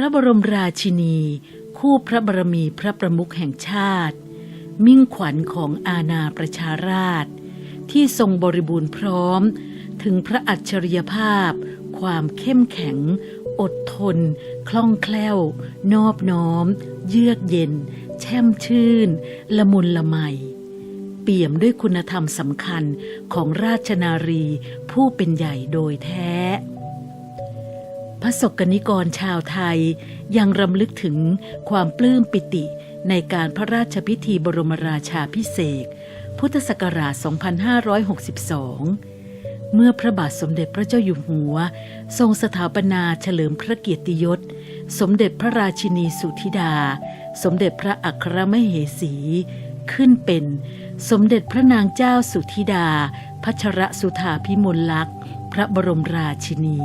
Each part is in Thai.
ระบรมราชินี คู่พระบรมีพระประมุขแห่งชาติ มิ่งขวัญของอาณาประชาราช ที่ทรงบริบูรณ์พร้อม ถึงพระอัจฉริยภาพ ความเข้มแข็ง อดทน คล่องแคล่ว นอบน้อม เยือกเย็น แช่มชื่น ละมุนละไมเปี่ยมด้วยคุณธรรมสำคัญของราชนารีผู้เป็นใหญ่โดยแท้ พระสกนิกรชาวไทยยังรำลึกถึงความปลื้มปิติในการพระราชพิธีบรมราชาพิเศษพุทธศักราช 2562 เมื่อพระบาทสมเด็จพระเจ้าอยู่หัว ทรงสถาปนาเฉลิมพระเกียรติยศ สมเด็จพระราชินีสุธิดา สมเด็จพระอัครมเหสี ขึ้นเป็น สมเด็จพระนางเจ้าสุธิดา พัชรสุธาพิมลลักษณ์ พระบรมราชินี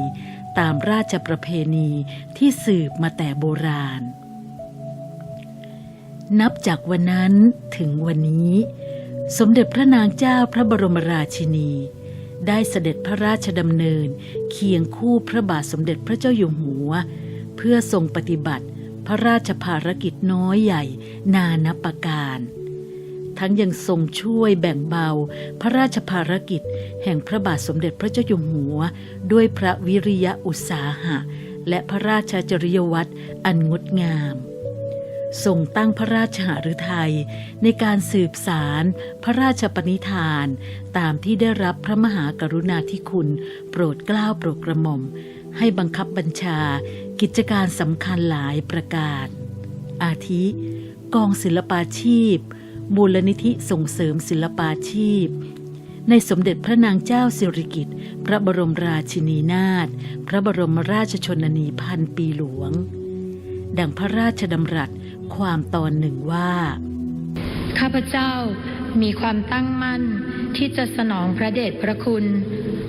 ตามราชประเพณีที่สืบมาแต่โบราณ นับจากวันนั้นถึงวันนี้ สมเด็จพระนางเจ้าพระบรมราชินี ได้เสด็จพระราชดำเนิน เคียงคู่พระบาทสมเด็จพระเจ้าอยู่หัว เพื่อทรงปฏิบัติพระราชภารกิจน้อยใหญ่นานับประการ ทั้งยังทรงช่วยแบ่งเบา พระราชภารกิจ แห่งพระบาทสมเด็จพระเจ้าอยู่หัว ด้วยพระวิริยะอุตสาหะ และพระราชจริยวัตรอันงดงามทรงตั้งพระราชหฤทัยในการสืบสารพระราชปณิธาน ตามที่ได้รับพระมหากรุณาธิคุณ โปรดเกล้าโปรดกระหม่อม ให้บังคับบัญชา กิจการสำคัญหลายประการ อาทิ กองศิลปาชีพ มูลนิธิส่งเสริมศิลปาชีพ ในสมเด็จพระนางเจ้าสิริกิติ์พระบรมราชินีนาถพระบรมราชชนนีพันปีหลวง ดังพระราชดำรัสความตอนหนึ่งว่า ข้าพเจ้ามีความตั้งมั่นที่จะสนองพระเดชพระคุณ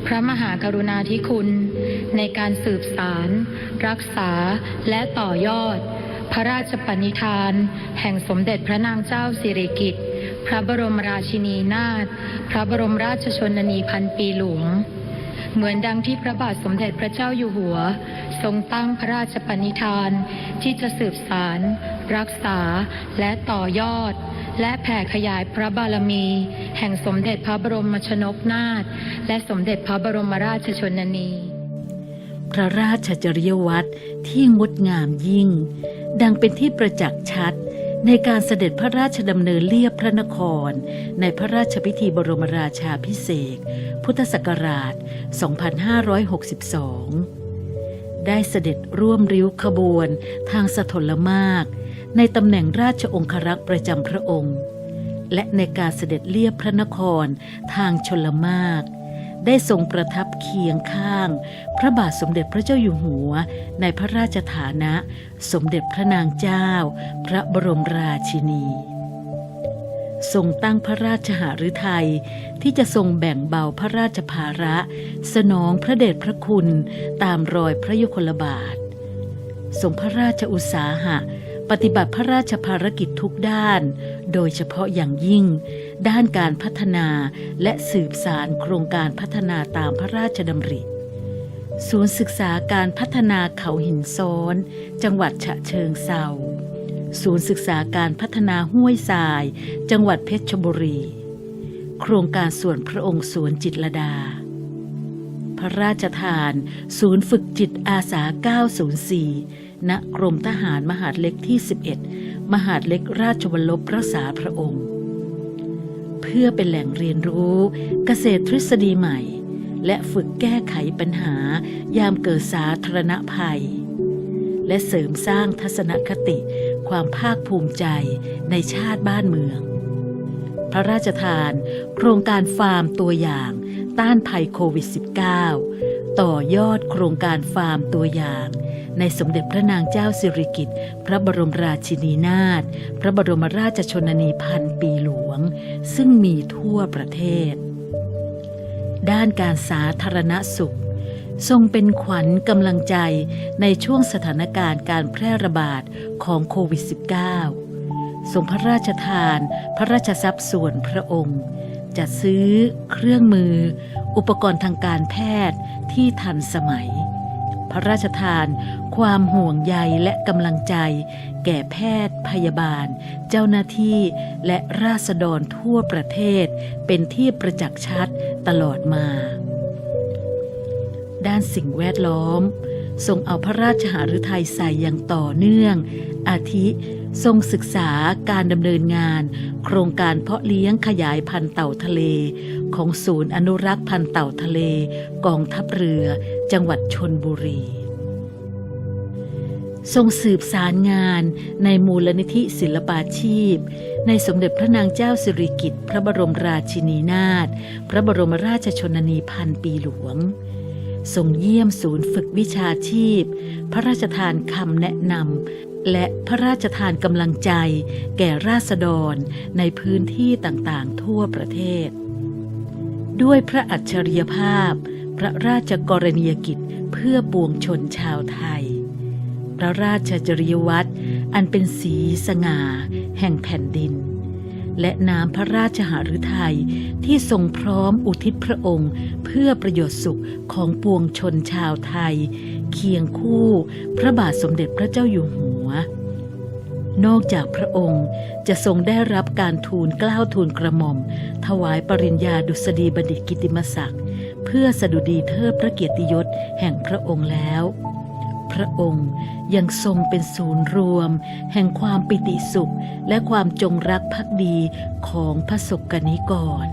พระมหากรุณาธิคุณ ในการสืบสาร รักษาและต่อยอด พระราชปณิธาน แห่งสมเด็จพระนางเจ้าสิริกิติ์พระบรมราชินีนาถพระบรมราชชนนีพันปีหลวง เหมือนดังที่พระบาทสมเด็จพระเจ้าอยู่หัว ทรงตั้งพระราชปณิธาน ที่จะสืบสาร รักษาและต่อยอด และแผ่ขยายพระบารมี แห่งสมเด็จพระบรมชนกนาถและสมเด็จพระบรมราชชนนี พระราชจริยวัตรที่งดงามยิ่ง ดังเป็นที่ประจักษ์ชัด ในการเสด็จพระราชดำเนินเลียบพระนคร ในพระราชพิธีบรมราชาพิเศษพุทธศักราช 2562 ได้เสด็จร่วมริ้วขบวนทางสถลมาก ในตำแหน่งราชองครักษ์ประจำพระองค์ และในการเสด็จเลียบพระนครทางชลมาก ได้ทรงประทับเคียงข้าง พระบาทสมเด็จพระเจ้าอยู่หัว ในพระราชฐานะ สมเด็จพระนางเจ้า พระบรมราชินีทรงตั้งพระราชหฤทัยที่จะทรงแบ่งเบาพระราชภาระ สนองพระเดชพระคุณตามรอยพระยุคลบาททรงพระราชอุตสาหะ ปฏิบัติพระราชภารกิจทุกด้าน โดยเฉพาะอย่างยิ่ง ด้านการพัฒนาและสืบสารโครงการพัฒนาตามพระราชดำริ ศูนย์ศึกษาการพัฒนาเขาหินซ้อน จังหวัดฉะเชิงเซาศูนย์ศึกษาการพัฒนาห้วยทราย จังหวัดเพชรบุรี โครงการส่วนพระองค์สวนจิตรดา พระราชทาน ศูนย์ฝึกจิตอาสา 904 ณกรมทหารมหาดเล็กที่ 11 มหาดเล็กราชวัลลบรักษาพระองค์ พื่อเป็นแหล่งเรียนรู้เกษตรทฤษฎีใหม่ และฝึกแก้ไขปัญหายามเกิดสาธารณภัย และเสริมสร้างทัศนคติ ความภาคภูมิใจในชาติบ้านเมือง พระราชทาน โครงการฟาร์มตัวอย่าง ต้านภัยโควิด -19 ต่อยอดโครงการฟาร์มตัวอย่างในสมเด็จพระนางเจ้าสิริกิติ์ พระบรมราชินีนาถ พระบรมราชชนนีพันปี งซึ่งมีทั่วประเทศ ด้านการสาธารณสุข ทรงเป็นขวัญกำลังใจในช่วงสถานการณ์การแพร่ระบาดของโควิด -19 ทรงพระราชทานพระราชทรัพย์ส่วนพระองค์จัดซื้อ เครื่องมือ อุปกรณ์ทางการแพทย์ที่ทันสมัย พระราชทาน ความห่วงใยและกำลังใจ แก่แพทย์ พยาบาล เจ้าหน้าที่ และราษฎรทั่วประเทศ เป็นที่ประจักษ์ชัดตลอดมา ด้านสิ่งแวดล้อม ทรงเอาพระราชหฤทัยใส่อย่างต่อเนื่อง อาทิทรงศึกษาการดำเนินงาน โครงการเพาะเลี้ยงขยายพันธุ์เต่าทะเล ของศูนย์อนุรักษ์พันธุ์เต่าทะเล กองทัพเรือ จังหวัดชนบุรี ทรงสืบสารงานในมูลนิธิศิลปาชีพ ในสมเด็จพระนางเจ้าสิริกิติ์พระบรมราชินีนาถพระบรมราชชนนีพันปีหลวง ทรงเยี่ยมศูนย์ฝึกวิชาชีพ พระราชทานคำแนะนำและพระราชทานกำลังใจ แก่ราษฎรในพื้นที่ต่างๆ ทั่วประเทศ ด้วยพระอัจฉริยภาพ พระราชกรณียกิจเพื่อปวงชนชาวไทย พระราชจริยวัตรอันเป็นสีสง่า แห่งแผ่นดิน และน้ำพระราชหฤทัยที่ทรงพร้อมอุทิศพระองค์ เพื่อประโยชน์สุขของปวงชนชาวไทย เคียงคู่พระบาทสมเด็จพระเจ้าอยู่หัวนอกจากพระองค์จะทรงได้รับการทูลกล้าวทูลกระหม่อม ถวายปริญญาดุษฎีบัณฑิตกิติมศักดิ์เพื่อสดุดีเทิดพระเกียรติยศแห่งพระองค์แล้ว พระองค์ยังทรงเป็นศูนย์รวม แห่งความปิติสุขและความจงรักภักดีของพระศกนิกร